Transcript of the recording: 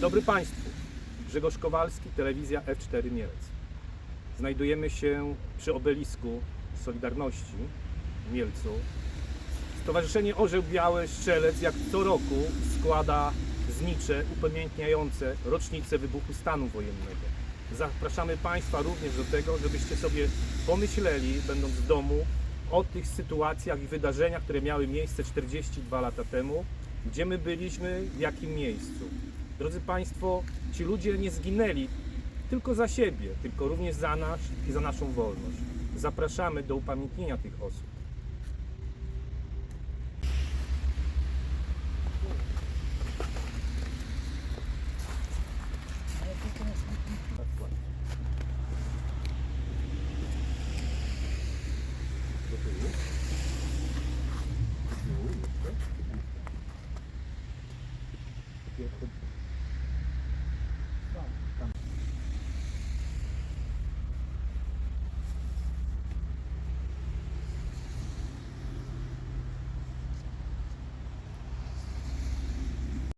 Dzień dobry Państwu. Grzegorz Kowalski, telewizja F4 Mielec. Znajdujemy się przy obelisku Solidarności w Mielcu. Stowarzyszenie Orzeł Biały Strzelec jak co roku składa znicze upamiętniające rocznicę wybuchu stanu wojennego. Zapraszamy Państwa również do tego, żebyście sobie pomyśleli, będąc w domu, o tych sytuacjach i wydarzeniach, które miały miejsce 42 lata temu, gdzie my byliśmy, w jakim miejscu. Drodzy Państwo, ci ludzie nie zginęli tylko za siebie, tylko również za nas i za naszą wolność. Zapraszamy do upamiętnienia tych osób. Do tyłu.